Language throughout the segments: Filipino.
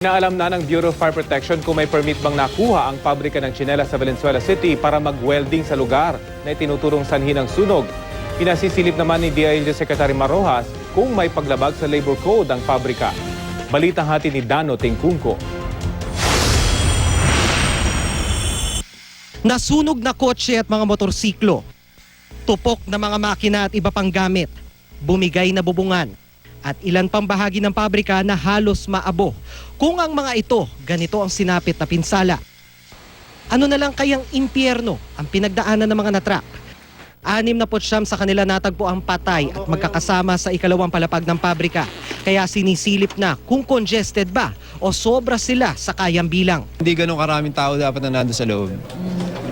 Inaalam na ng Bureau of Fire Protection kung may permit bang nakuha ang pabrika ng tsinela sa Valenzuela City para mag-welding sa lugar na itinuturong sanhi ng sunog. Pinasisilip naman ni DILG Secretary Marojas kung may paglabag sa labor code ang pabrika. Balitang hati ni Dano Tingkungko. Nasunog na kotse at mga motorsiklo. Tupok na mga makina at iba pang gamit. Bumigay na bubungan. At ilan pang bahagi ng pabrika na halos maabo. Kung ang mga ito, ganito ang sinapit na pinsala. Ano na lang kayang impyerno ang pinagdaanan ng mga natrap? Anim na potsyam sa kanila natagpo ang patay at magkakasama sa ikalawang palapag ng pabrika. Kaya sinisilip na kung congested ba o sobra sila sa kayang bilang. Hindi ganun karaming tao dapat na nando sa loob.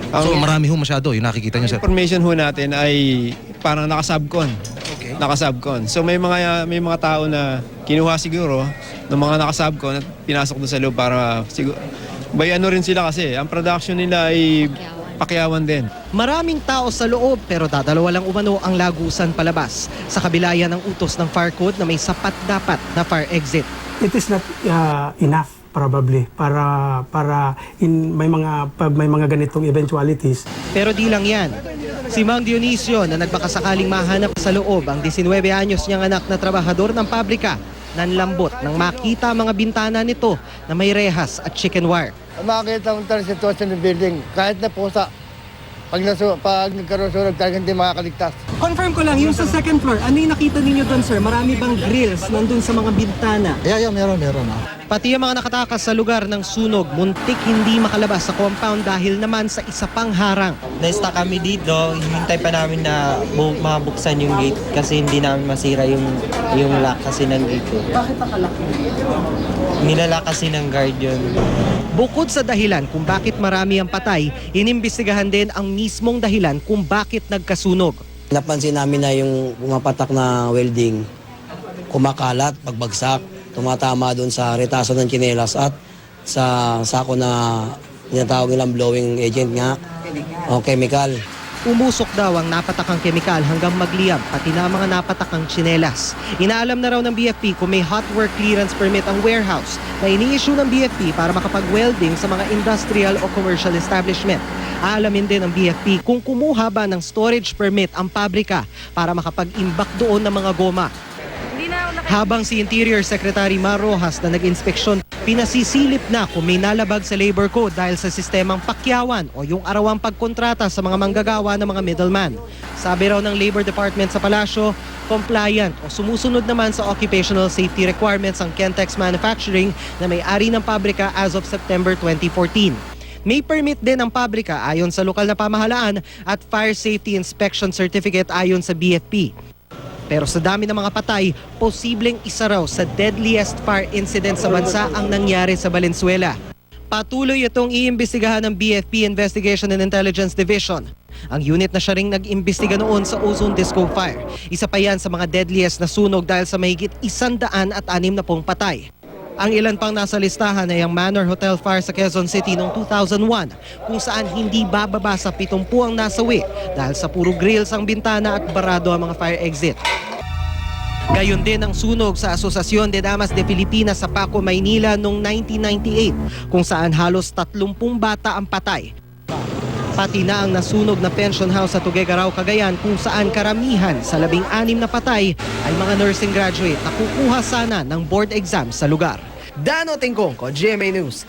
Ang So marami ho masyado, yung nakikita niyo sir. information ho natin ay parang nakasubcon. Nakasubcon. So may mga may mga tao na kinuha siguro ng mga nakasubcon at pinasok doon sa loob para siguro by ano rin sila kasi ang production nila ay pakyawan din. Maraming tao sa loob pero dadalawa lang umano ang lagusan palabas. Sa kabila yan ng utos ng fire code na may sapat dapat na fire exit. it is not uh, enough probably para para in may mga pag may mga ganitong eventualities Pero di lang yan. Si Mang Dionisio na nagbakasakaling mahanap sa loob ang 19 anyos niyang anak na trabahador ng pabrika nanlambot nang makita mga bintana nito na may rehas at chicken wire. makakita mo talaga sitwasyon ng building. Kahit na pusa, pag, nasu, pag nagkaroon sunog, talagang hindi makakaligtas. Confirm ko lang, yung sa second floor, ano yung nakita ninyo doon sir? Marami bang grills nandun sa mga bintana? Yeah, yeah, meron, meron. ah. Pati ang mga nakatakas sa lugar ng sunog, muntik hindi makalabas sa compound dahil naman sa isa pang harang. Na-stuck kami dito, hinintay pa namin na bu- mabuksan yung gate kasi hindi namin masira yung yung lock kasi ng gate. Bakit nakalak Nilalak kasi ng guard yun. Bukod sa dahilan kung bakit marami ang patay, inimbestigahan din ang mismong dahilan kung bakit nagkasunog. Napansin namin na yung pumapatak na welding, kumakalat, pagbagsak, tumatama doon sa retaso ng chinelas at sa sako na tinatawag nilang blowing agent nga o chemical. Umusok daw ang napatakang kemikal hanggang magliyab pati na ang mga napatakang tsinelas. Inaalam na raw ng BFP kung may hot work clearance permit ang warehouse na ini-issue ng BFP para makapag-welding sa mga industrial o commercial establishment. Aalamin din ng BFP kung kumuha ba ng storage permit ang pabrika para makapag-imbak doon ng mga goma. Habang si Interior Secretary Mar Rojas na nag-inspeksyon, pinasisilip na kung may nalabag sa labor code dahil sa sistemang pakyawan o yung arawang pagkontrata sa mga manggagawa ng mga middleman. Sabi raw ng Labor Department sa Palasyo, compliant o sumusunod naman sa occupational safety requirements ang Kentex Manufacturing na may-ari ng pabrika as of September 2014. May permit din ang pabrika ayon sa lokal na pamahalaan at Fire Safety Inspection Certificate ayon sa BFP. Pero sa dami ng mga patay, posibleng isa raw sa deadliest fire incident sa bansa ang nangyari sa Valenzuela. Patuloy itong iimbestigahan ng BFP Investigation and Intelligence Division. Ang unit na siya ring nag-imbestiga noon sa Ozone Disco Fire. Isa pa yan sa mga deadliest na sunog dahil sa mahigit isandaan at anim na pong patay. Ang ilan pang nasa listahan ay ang Manor Hotel Fire sa Quezon City noong 2001 kung saan hindi bababa sa 70 ang nasawi dahil sa puro grills ang bintana at barado ang mga fire exit. Gayon din ang sunog sa Asosasyon de Damas de Filipinas sa Paco, Maynila noong 1998 kung saan halos 30 bata ang patay. Pati na ang nasunog na pension house sa Tuguegarao, Cagayan kung saan karamihan sa labing anim na patay ay mga nursing graduate na kukuha sana ng board exam sa lugar. Dano Tingkong ko, GMA News.